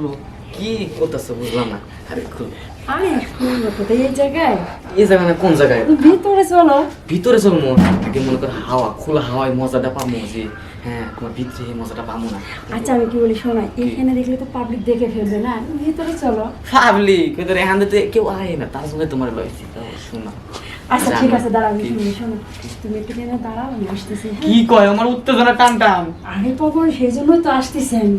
খুলো কি করতেছে বুঝলাম না। আরে খুলো আরে শুনব কোথায় এই জায়গায়? এই জায়গা না কোন জায়গায়? ভিতরে চলো। ভিতরে চল আগে মনে কর হাওয়া খোলা হাওয়ায় মজাটা পাবো যে হ্যাঁ তোমার ভিতরে এই মজাটা পাবো না। আচ্ছা আমি কি বলি শোনো এখানে দেখলে তো পাবলিক দেখে ফেলবে না? ভিতরে চলো। ভাবলি কিন্তু এখান থেকে কেউ আয় না তার সঙ্গে তোমার লয়েছি শোনা আচ্ছা ঠিক আছে দাঁড়াও আমি শুনি শোনো তুমি একটু কেন দাঁড়াও আমি আসতেছি হ্যাঁ? কি কয় আমার উত্তেজনা টান টান আরে পবন সেই জন্যই তো আসতেছি আমি।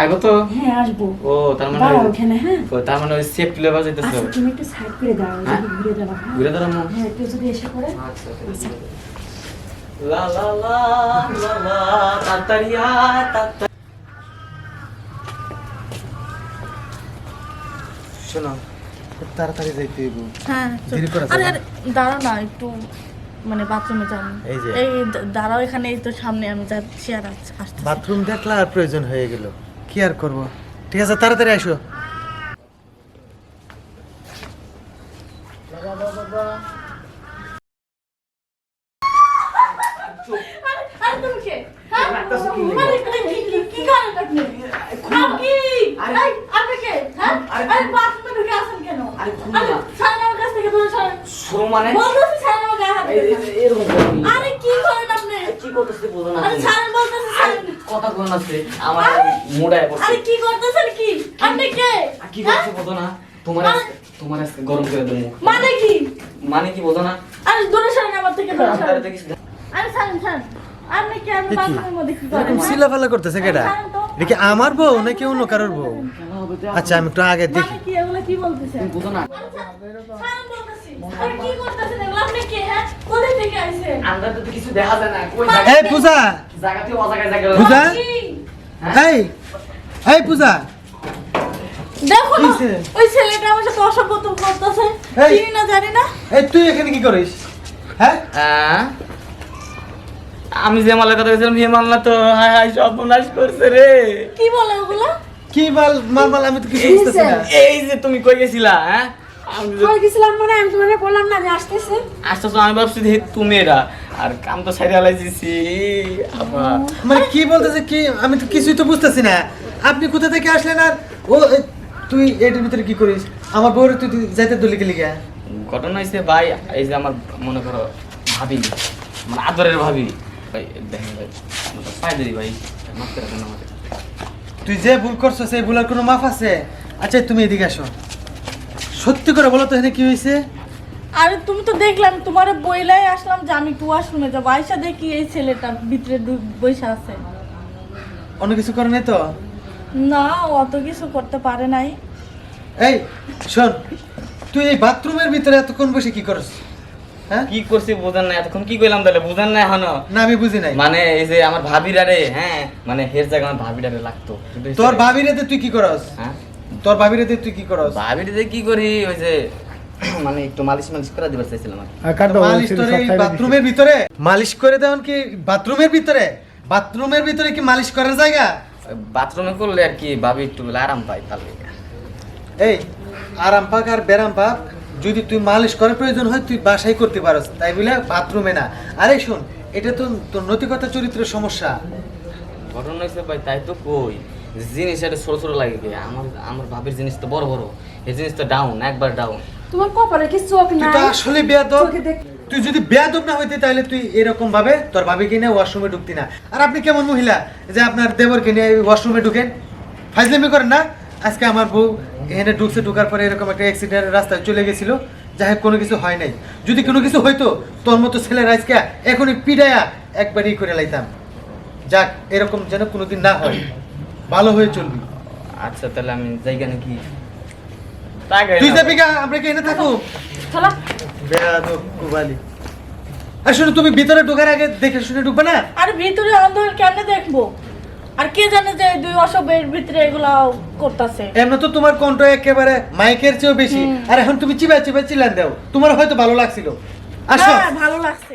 আইবো তো? হ্যাঁ আসব। ও তার মানে ওখানে হ্যাঁ? তার মানে ওই সেফ লেভেল যেতেছে আচ্ছা তুমি একটু সাইড করে দাঁড়াও হ্যাঁ? ঘুরে দাঁড়াও হ্যাঁ? ঘুরে দাঁড়াবো হ্যাঁ একটু যদি এসে পড়ে। আচ্ছা লা লা লা লা লা তাড়াতাড়ি আয়, শোনো তাড়াতাড়ি যাইতে হইব। হ্যাঁ দেরি করা আরে দাঁড়াও না একটু মানে বাথরুমে যান এই যে। এই দাঁড়াও এখানে এই তো সামনে আমি যাচ্ছি আর আস- আসতেছি। বাথরুম দেখলা আর প্রয়োজন হয়ে গেল। কি আর করব? ঠিক আছে তাড়াতাড়ি আসো আরে আরে তুমি কে হ্যাঁ আরে আরে কি কি কি করেন আপনি? কি আরে আপনি কে হ্যাঁ আরে বাথরুমে ঢুকে আসেন কেন আরে খুলুন আরে না। মানে বলতেছি বলতেছি আছে আমার মুডায় পড়ছে। আরে কি করতেছেন কি? আপনি কে? কি হ্যাঁ? করছে বলো না? তোমার তোমার আজকে গরম করে দেবো। মানে কি? মানে কি বলো না? আরে দূরে সরেন আমার থেকে দূরে সরেন। আরে ছাড়েন ছাড়েন। আপনি কি? আমি বাথরুমের মধ্যে কি করেন এরকম হ্যাঁ? করতেছে কেডা? এটা কি আমার বউ নাকি অন্য কারোর বউ? আচ্ছা আমি একটু আগে দেখি। মানে কি? এগুলো কি বলতেছেন? বুঝো না। হ্যাঁ? কোথায় থেকে আইছেন? আমরা তো কিছু দেখা যায় না। এই পূজা। জায়গা থেকে অজায়গায় জায়গা পূজা? এই এই পূজা। দেখো ওই ছেলেটা আমার সাথে অসভ্যতা করতেছে। চিনি না জানি না। এই তুই এখানে কি করিস? হ্যাঁ? হ্যাঁ? আমি যে মালের কথা বলছিলাম হে মাল্লা তো হায় হায় সর্বনাশ করছে রে। কি বলে ওগুলো? কি মাল মাল মাল আমি তো কিছু এই বুঝতেছি না। এই যে তুমি কই গেছিলা হ্যাঁ? যে- কই গেছিলাম মানে আমি তোমাকে বললাম না যে আসতেছে। আমি ভাবছি যে তুমি এরা। আর কাম তো সাইডে আলাইছি আবার মানে কি বলতেছে কি আমি তো কিছুই তো বুঝতেছি না। আপনি কোথা থেকে আসলেন আর ও তুই এটার ভিতরে কি করিস? আমার বউরে তুই যাইতে দলি গেলি গা ঘটনা হয়েছে ভাই এই যে আমার মনে করো ভাবি মানে আদরের ভাবি। ভাই দেখেন ভাই তো ভাই মাফ করে দেন আমাকে। তুই যে ভুল করছ সেই ভুলের কোনো মাফ আছে? আচ্ছা তুমি এদিকে আসো। সত্যি করে বলো তো এখানে কি হয়েছে? আরে তুমি তো দেখলাম তোমার বইলাই আসলাম যে আমি একটু ওয়াশরুমে যাব। আইসা দেখি এই ছেলেটা ভিতরে বসে আছে। অন্য কিছু করে নাই তো? না অত কিছু করতে পারে নাই। এই শোন তুই এই বাথরুমের ভিতরে এতক্ষণ বসে কি করছ হ্যাঁ? কি করছি বুঝেন না এতক্ষণ কি কইলাম তাহলে? বুঝেন না এখনও? না আমি বুঝি নাই। মানে এই যে আমার ভাবিরারে হ্যাঁ মানে হের জায়গা আমার ভাবিরারে লাগতো। তোর ভাবি রেতে তুই কি করস? হ্যাঁ? তোর ভাবি রেতে তুই কি করস? ভাবিরে কি করি? ওই যে মানে একটু মালিশ মালিশ করে দিবার চাইছিলাম। মালিশ তোর এই বাথরুমের ভিতরে? মালিশ করে দেন কি বাথরুমের ভিতরে? বাথরুমের ভিতরে কি মালিশ করার জায়গা? বাথরুমে করলে আর কি ভাবি একটু আরাম পাই ভালো এই আরাম পাক আর বেরাম পাক যদি তুই মালিশ করার প্রয়োজন হয় তুই বাসায় করতে পারস। তাই বলে বাথরুমে না। আরে শোন এটা তো তোর নৈতিকতা চরিত্রের সমস্যা। ঘটনা হয়েছে ভাই তাই তো কই। জিনিস এটা ছোট ছোট লাগে কি? আমার আমার ভাবির জিনিস তো বড় বড়। এই জিনিস তো ডাউন একবার ডাউন তোমার কপালে কি চোখ তুই নাই? তো আসলে বেয়াদব। তুই যদি বেয়াদব না হইতে তাহলে তুই এরকম ভাবে তোর ভাবিকে নিয়ে ওয়াশরুমে ঢুকতি না। আর আপনি কেমন মহিলা যে আপনার দেবরকে নিয়ে ওয়াশরুমে ঢুকেন? ফাইজলামি করেন না? আজকে আমার বউ এখানে ঢুকছে ঢুকার পরে এরকম একটা অ্যাক্সিডেন্ট রাস্তায় চলে গেছিল। যাই হোক কোনো কিছু হয় নাই। যদি কোনো কিছু হইতো তোর মতো ছেলের আজকে এখনই পিডায়া একবারই করে লাইতাম। যাক এরকম যেন কোনোদিন না হয়। ভালো হয়ে চলবি। আচ্ছা তাহলে আমি জায়গা নাকি তুই যাবি গা আমরা কি এনে থাকো চলো। বেয়াদব কুবালি। আর শোনো তুমি ভিতরে ঢোকার আগে দেখে শুনে ঢুকবে না? আর ভিতরে অন্ধকার কেমনে দেখব? আর কে জানে যে দুই অসভ্যের ভিতরে এগুলা করতেছে। এমনি তো তোমার কণ্ঠ একেবারে মাইকের চেয়েও বেশি। আর এখন তুমি চিবা চিবা চিল্লান দাও। তোমার হয়তো ভালো লাগছিল। আসো। হ্যাঁ ভালো লাগছে।